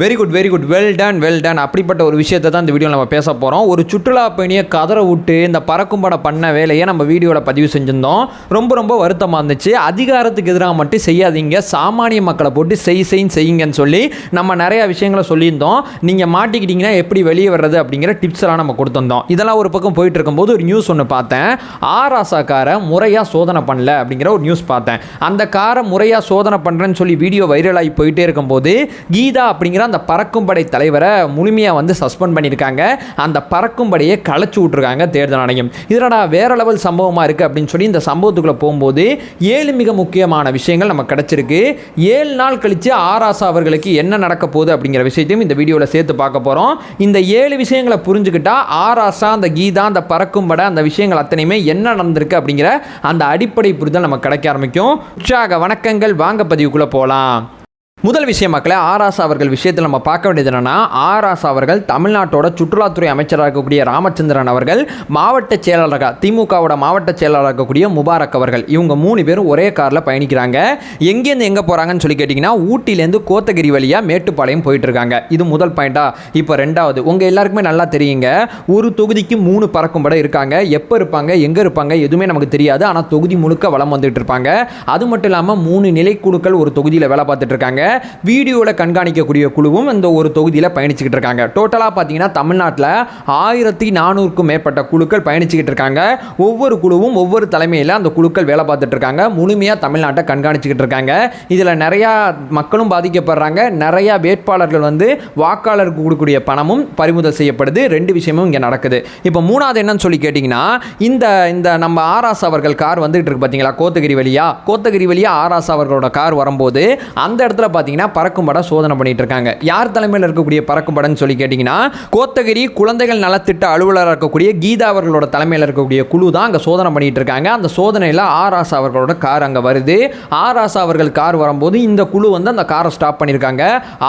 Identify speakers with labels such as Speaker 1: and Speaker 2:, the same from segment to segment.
Speaker 1: Very good very good well done well done அப்படிப்பட்ட ஒரு விஷயத்தை தான் இந்த வீடியோ நம்ம பேச போகிறோம் ஒரு சுற்றுலா பயணியை கதற விட்டு இந்த பறக்கும் படம் பண்ண வேலையை நம்ம வீடியோவில் பதிவு செஞ்சிருந்தோம். ரொம்ப ரொம்ப வருத்தமாக இருந்துச்சு. அதிகாரத்துக்கு எதிராக மட்டும் செய்யாதீங்க. சாமானிய மக்களை போட்டு செய் செய்யும் செய்யுங்கன்னு சொல்லி நம்ம நிறையா விஷயங்களை சொல்லியிருந்தோம். நீங்கள் மாட்டிக்கிட்டீங்கன்னா எப்படி வெளியே வர்றது அப்படிங்கிற டிப்ஸ் எல்லாம் நம்ம கொடுத்துருந்தோம். இதெல்லாம் ஒரு பக்கம் போயிட்டு இருக்கும்போது ஒரு நியூஸ் ஒன்று பார்த்தேன். ஆராசாக்காரை முறையாக சோதனை பண்ணல அப்படிங்கிற ஒரு நியூஸ் பார்த்தேன். அந்த காரை முறையாக சோதனை பண்ணுறேன்னு சொல்லி வீடியோ வைரலாகி போயிட்டே இருக்கும்போது கீதா அப்படிங்கிற அந்த பறக்கும் படை தலைவரை முழுமையாக வந்து சஸ்பெண்ட் பண்ணியிருக்காங்க. அந்த பறக்கும் படையை களைச்சு விட்ருக்காங்க தேர்தல் ஆணையம். இதனடா வேற லெவல் சம்பவமாக இருக்குது அப்படின்னு சொல்லி இந்த சம்பவத்துக்குள்ளே போகும்போது ஏழு மிக முக்கியமான விஷயங்கள் நமக்கு கிடச்சிருக்கு. ஏழு நாள் கழித்து ஆராசா அவர்களுக்கு என்ன நடக்க போகுது அப்படிங்கிற விஷயத்தையும் இந்த வீடியோவில் சேர்த்து பார்க்க போகிறோம் இந்த ஏழு விஷயங்களை புரிஞ்சுக்கிட்டா ஆராசா அந்த கீதா அந்த பறக்கும் படை அந்த விஷயங்கள் அத்தனையுமே என்ன நடந்திருக்கு அப்படிங்கிற அந்த அடிப்படை புரிதல் நமக்கு கிடைக்க ஆரம்பிக்கும். உற்சாக வணக்கங்கள். வாங்க பதிவுக்குள்ளே போகலாம் முதல் விஷயம் மக்களை ஆராசா அவர்கள் விஷயத்தில் நம்ம பார்க்க வேண்டியது என்னென்னா ஆராசா அவர்கள் தமிழ்நாட்டோட சுற்றுலாத்துறை அமைச்சராக இருக்கக்கூடிய ராமச்சந்திரன் அவர்கள் மாவட்ட செயலாளராக திமுகவோட மாவட்ட செயலாளராக இருக்கக்கூடிய முபாரக் அவர்கள் இவங்க மூணு பேரும் ஒரே காரில் பயணிக்கிறாங்க. எங்கேருந்து எங்கே போகிறாங்கன்னு சொல்லி கேட்டிங்கன்னா ஊட்டிலேருந்து கோத்தகிரி வழியாக மேட்டுப்பாளையம் போயிட்டு இருக்காங்க இது முதல் பாயிண்டா. இப்போ ரெண்டாவது உங்கள் எல்லாருக்குமே நல்லா தெரியுங்க ஒரு தொகுதிக்கு மூணு பறக்கும் படம் இருக்காங்க. எப்போ இருப்பாங்க எங்கே இருப்பாங்க எதுவுமே நமக்கு தெரியாது. ஆனால் தொகுதி முழுக்க வளம் வந்துட்டு இருப்பாங்க. அது மட்டும் இல்லாமல் மூணு நிலைக்குழுக்கள் ஒரு தொகுதியில் வேலை பார்த்துட்டு இருக்காங்க. வீடியோவில் கண்காணிக்கக்கூடிய குழுவும் இந்த ஒரு தொகுதியில் பயணிச்சுக்கிட்டு இருக்காங்க. டோட்டலாக பார்த்தீங்கன்னா தமிழ்நாட்டில் ஆயிரத்தி நானூறுக்கும் மேற்பட்ட குழுக்கள் பயணிச்சுக்கிட்டு இருக்காங்க. ஒவ்வொரு குழுவும் ஒவ்வொரு தலைமையில் அந்த குழுக்கள் வேலை பார்த்துட்டு இருக்காங்க. முழுமையாக தமிழ்நாட்டை கண்காணிச்சுக்கிட்டு இருக்காங்க. இதில் நிறையா மக்களும் பாதிக்கப்படுறாங்க. நிறையா வேட்பாளர்கள் வந்து வாக்காளருக்கு கொடுக்கக்கூடிய பணமும் பறிமுதல் செய்யப்படுது. ரெண்டு விஷயமும் இங்கே நடக்குது. இப்போ மூணாவது என்னன்னு சொல்லி கேட்டிங்கன்னா இந்த இந்த நம்ம ஆராஸ் அவர்கள் கார் வந்துகிட்டு இருக்கு பார்த்தீங்களா கோத்தகிரி வழியா. கோத்தகிரி வழியா ஆராஸ் அவர்களோட கார் வரும்போது அந்த இடத்துல பார்த்தீங்கன்னா பறக்கும் படம் சோதனை பண்ணிட்டு இருக்காங்க யார் தலைமையில் இருக்கக்கூடிய பறக்கும் படம்னு சொல்லி கேட்டிங்கன்னா கோத்தகிரி குழந்தைகள் நலத்திட்ட அலுவலராக இருக்கக்கூடிய கீதா அவர்களோட தலைமையில் இருக்கக்கூடிய குழு தான் அங்கே சோதனை பண்ணிட்டு இருக்காங்க அந்த சோதனையில் ஆர் ஆசா அவர்களோட கார் அங்கே வருது. ஆர் ஆசா அவர்கள் கார் வரும்போது இந்த குழு வந்து அந்த காரை ஸ்டாப் பண்ணியிருக்காங்க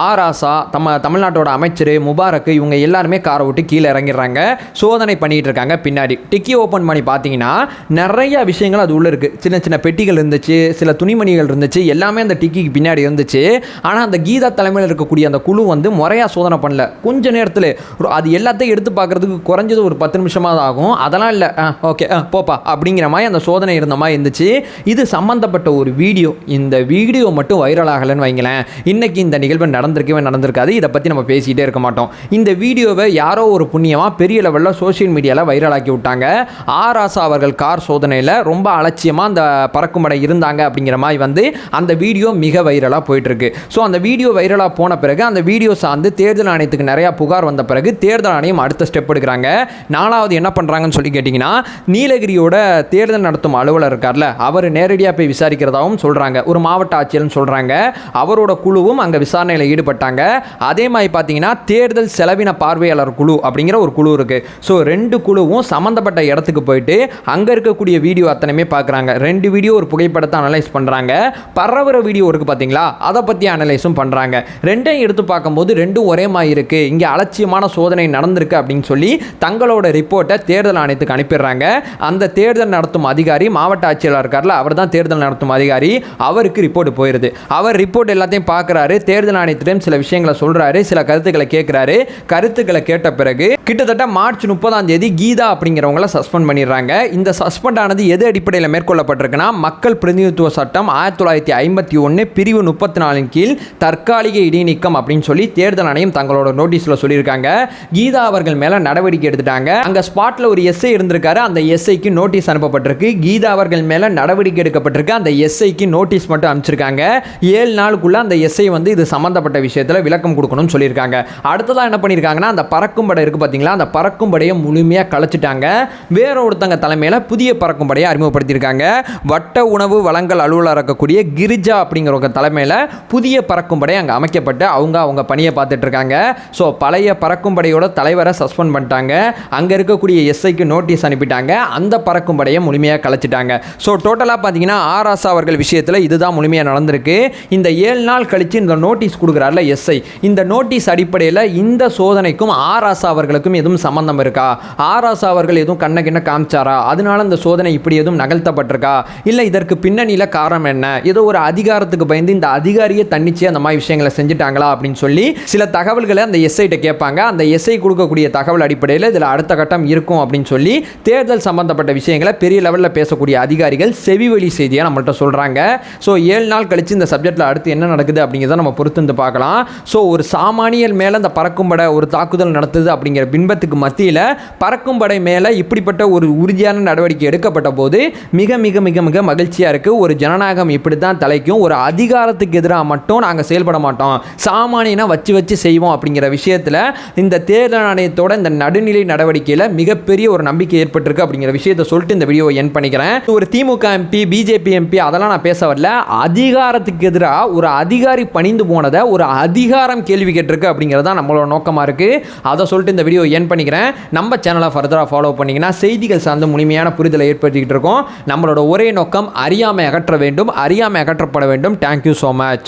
Speaker 1: ஆர் ஆசா நம்ம தமிழ்நாட்டோட அமைச்சர் முபாரக் இவங்க எல்லாருமே காரை விட்டு கீழே இறங்கிடுறாங்க. சோதனை பண்ணிட்டு இருக்காங்க பின்னாடி. டிக்கி ஓப்பன் பண்ணி பார்த்தீங்கன்னா நிறைய விஷயங்கள் அது உள்ளே இருக்குது சின்ன சின்ன பெட்டிகள் இருந்துச்சு சில துணிமணிகள் இருந்துச்சு எல்லாமே அந்த டிக்கிக்கு பின்னாடி இருந்துச்சு. ஆனால் அந்த கீதா தலைமையில் இருக்கக்கூடிய அந்த குழு வந்து முறையாக சோதனை பண்ணல. கொஞ்ச நேரத்தில் அது எல்லாத்தையும் எடுத்து பார்க்கறதுக்கு குறைஞ்சது ஒரு பத்து நிமிஷமாக ஆகும். அதெல்லாம் இல்லை. ஓகே. போப்பா. அப்படிங்கிற மாதிரி அந்த சோதனை இருந்த மாதிரி இருந்துச்சு. இது சம்மந்தப்பட்ட ஒரு வீடியோ. இந்த வீடியோ மட்டும் வைரல் ஆகலைன்னு வைங்களேன். இன்னைக்கு இந்த நிகழ்வு நடந்திருக்கவே நடந்திருக்காது. இதை பற்றி நம்ம பேசிகிட்டே இருக்க மாட்டோம். இந்த வீடியோவை யாரோ ஒரு புண்ணியமாக பெரிய லெவலில் சோஷியல் மீடியாவில் வைரலாக்கி விட்டாங்க. ஆர் ஆசா அவர்கள் கார் சோதனையில் ரொம்ப அலட்சியமாக அந்த பறக்குமடை இருந்தாங்க அப்படிங்கிற மாதிரி வந்து அந்த வீடியோ மிக வைரலாக போயிட்டுருக்கு ஸோ அந்த வீடியோ வைரலாக போன பிறகு அந்த வீடியோ சார்ந்து தேர்தல் ஆணையத்துக்கு நிறையா புகார் வந்த பிறகு தேர்தல் ஆணையம் அடுத்த ஸ்டெப் எடுக்கிறாங்க. நாலாவது என்ன பண்ணுறாங்கன்னு சொல்லி கேட்டிங்கன்னா நீலகிரியோட தேர்தல் நடத்தும் அலுவலர் இருக்கார்ல அவர் நேரடியாக போய் விசாரிக்கிறதாகவும் சொல்கிறாங்க ஒரு மாவட்ட ஆட்சியர்னு சொல்கிறாங்க அவரோட குழுவும் அங்கே விசாரணையில் ஈடுபட்டாங்க. அதே மாதிரி பார்த்தீங்கன்னா தேர்தல் செலவின பார்வையாளர் குழு அப்படிங்கிற ஒரு குழு இருக்குது ஸோ ரெண்டு குழுவும் சம்மந்தப்பட்ட இடத்துக்கு போயிட்டு அங்கே இருக்கக்கூடிய வீடியோ அத்தனையுமே பார்க்குறாங்க ரெண்டு வீடியோ ஒரு புகைப்படத்தை அனலைஸ் பண்ணுறாங்க பரவுற வீடியோ இருக்குது பார்த்தீங்களா அதை பற்றி அனலைஸும் பண்ணுறாங்க ரெண்டையும் எடுத்து பார்க்கும்போது ரெண்டும் ஒரே மாதிரி இருக்குது இங்கே அலட்சியமான சோதனை நடந்திருக்கு அப்படின்னு சொல்லி தங்களோட ரிப்போர்ட்டை தேர்தல் ஆணையத்துக்கு அனுப்பிடுறாங்க. அந்த தேர்தல் நடத்தும் அதிகாரி மாவட்ட ஆட்சியாளர் இருக்கார்ல அவர் தான் தேர்தல் நடத்தும் அதிகாரி அவருக்கு ரிப்போர்ட் போயிடுது அவர் ரிப்போர்ட் எல்லாத்தையும் பார்க்குறாரு. தேர்தல் ஆணையத்திடம் சில விஷயங்களை சொல்கிறாரு சில கருத்துக்களை கேட்குறாரு. கருத்துக்களை கேட்ட பிறகு கிட்டத்தட்ட மார்ச் முப்பதாம் தேதி கீதா அப்படிங்கிறவங்கள சஸ்பெண்ட் பண்ணிடுறாங்க. இந்த சஸ்பெண்ட் ஆனது எது அடிப்படையில் மேற்கொள்ளப்பட்டிருக்குன்னா மக்கள் பிரதிநிதித்துவ சட்டம் ஆயிரத்தி தொள்ளாயிரத்தி ஐம்பத்தி ஒன்று பிரிவு முப்பத்தி நாலின் கீழ் தற்காலிக இடைநீக்கம் அப்படின்னு சொல்லி தேர்தல் ஆணையம் தங்களோட நோட்டீஸில் சொல்லியிருக்காங்க. கீதா அவர்கள் மேலே நடவடிக்கை எடுத்துட்டாங்க. அங்கே ஸ்பாட்டில் ஒரு எஸ்ஐ இருந்திருக்காரு. அந்த எஸ்ஐக்கு நோட்டீஸ் அனுப்பப்பட்டிருக்கு. கீதா அவர்கள் மேலே நடவடிக்கை எடுக்கப்பட்டிருக்கு. அந்த எஸ்ஐக்கு நோட்டீஸ் மட்டும் அனுப்பிச்சிருக்காங்க. ஏழு நாளுக்குள்ளே அந்த எஸ்ஐ வந்து இது சம்மந்தப்பட்ட விஷயத்தில் விளக்கம் கொடுக்கணும்னு சொல்லியிருக்காங்க. அடுத்ததாக என்ன பண்ணியிருக்காங்கன்னா அந்த பறக்கும் படம் இருக்குது பார்த்தீங்களா? அந்த பறக்கும் படையை முழுமையாக கலைச்சிட்டாங்க. வேற ஒருத்தங்க தலைமையில் புதிய பறக்கும் படையை அறிமுகப்படுத்தியிருக்காங்க. வட்ட உணவு வழங்கல் அலுவலர் இருக்கக்கூடிய கிரிஜா அப்படிங்கிறவங்க தலைமையில் புதிய பறக்கும் படை அங்கே அமைக்கப்பட்டு அவங்க அவங்க பணியை பார்த்துட்டு இருக்காங்க ஸோ பழைய பறக்கும் படையோட தலைவரை சஸ்பெண்ட் பண்ணிட்டாங்க. அங்கே இருக்கக்கூடிய எஸ்ஐக்கு நோட்டீஸ் அனுப்பிட்டாங்க. அந்த பறக்கும் படையை முழுமையாக கலைச்சிட்டாங்க. ஸோ டோட்டலாக பார்த்தீங்கன்னா ஆர் அவர்கள் விஷயத்தில் இதுதான் முழுமையாக நடந்திருக்கு. இந்த ஏழு நாள் கழித்து இந்த நோட்டீஸ் கொடுக்குறாருல எஸ்ஐ இந்த நோட்டீஸ் அடிப்படையில் இந்த சோதனைக்கும் ஆர் அவர்களுக்கும் அதுக்கும் எதுவும் சம்மந்தம் இருக்கா? ஆராசா அவர்கள் எதுவும் கண்ண கிண்ண காமிச்சாரா? அதனால அந்த சோதனை இப்படி எதுவும் நகழ்த்தப்பட்டிருக்கா இல்லை இதற்கு பின்னணியில் காரணம் என்ன? ஏதோ ஒரு அதிகாரத்துக்கு பயந்து இந்த அதிகாரியை தன்னிச்சு அந்த மாதிரி விஷயங்களை செஞ்சுட்டாங்களா அப்படின்னு சொல்லி சில தகவல்களை அந்த எஸ்ஐட்ட கேட்பாங்க. அந்த எஸ்ஐ கொடுக்கக்கூடிய தகவல் அடிப்படையில் இதில் அடுத்த கட்டம் இருக்கும் அப்படின்னு சொல்லி தேர்தல் சம்பந்தப்பட்ட விஷயங்களை பெரிய லெவலில் பேசக்கூடிய அதிகாரிகள் செவிவழி செய்தியாக நம்மள்ட்ட சொல்கிறாங்க ஸோ ஏழு நாள் கழித்து இந்த சப்ஜெக்டில் அடுத்து என்ன நடக்குது அப்படிங்கிறத நம்ம பொறுத்து வந்து பார்க்கலாம். ஸோ ஒரு சாமானியல் மேலே அந்த பறக்கும்பட ஒரு தாக்குதல் நடத்துது அப்படிங்கிற பின்பத்துக்கு மத்தியில் பறக்கும் படை மேலே இப்படிப்பட்ட ஒரு உறுதியான நடவடிக்கை எடுக்கப்பட்ட போது மிக மிக மிக மிக மகிழ்ச்சியாக இருக்குது ஒரு ஜனநாயகம் இப்படி தான் தலைக்கும். ஒரு அதிகாரத்துக்கு எதிராக மட்டும் நாங்கள் செயல்பட மாட்டோம். சாமானியனா வச்சு வச்சு செய்வோம் அப்படிங்கிற விஷயத்தில் இந்த தேர்தல் ஆணையத்தோட இந்த நடுநிலை நடவடிக்கையில் மிகப்பெரிய ஒரு நம்பிக்கை ஏற்பட்டிருக்கு அப்படிங்கிற விஷயத்தை சொல்லிட்டு இந்த வீடியோவை என் பண்ணிக்கிறேன். ஒரு திமுக எம்பி பிஜேபி எம்பி அதெல்லாம் நான் பேச வரல. அதிகாரத்துக்கு எதிராக ஒரு அதிகாரி பணிந்து போனதை ஒரு அதிகாரம் கேள்வி கேட்டிருக்கு அப்படிங்கிறது தான் நம்மளோட நோக்கமாக இருக்குது அதை சொல்லிட்டு இந்த வீடியோ வீடியோ என் பண்ணிக்கிறேன். நம்ம சேனலை ஃபர்தராக ஃபாலோ பண்ணிங்கன்னா செய்திகள் சார்ந்த முழுமையான புரிதலை ஏற்படுத்திக்கிட்டு இருக்கோம். நம்மளோட ஒரே நோக்கம் அறியாமை அகற்ற வேண்டும். அறியாமை அகற்றப்பட வேண்டும். Thank you so much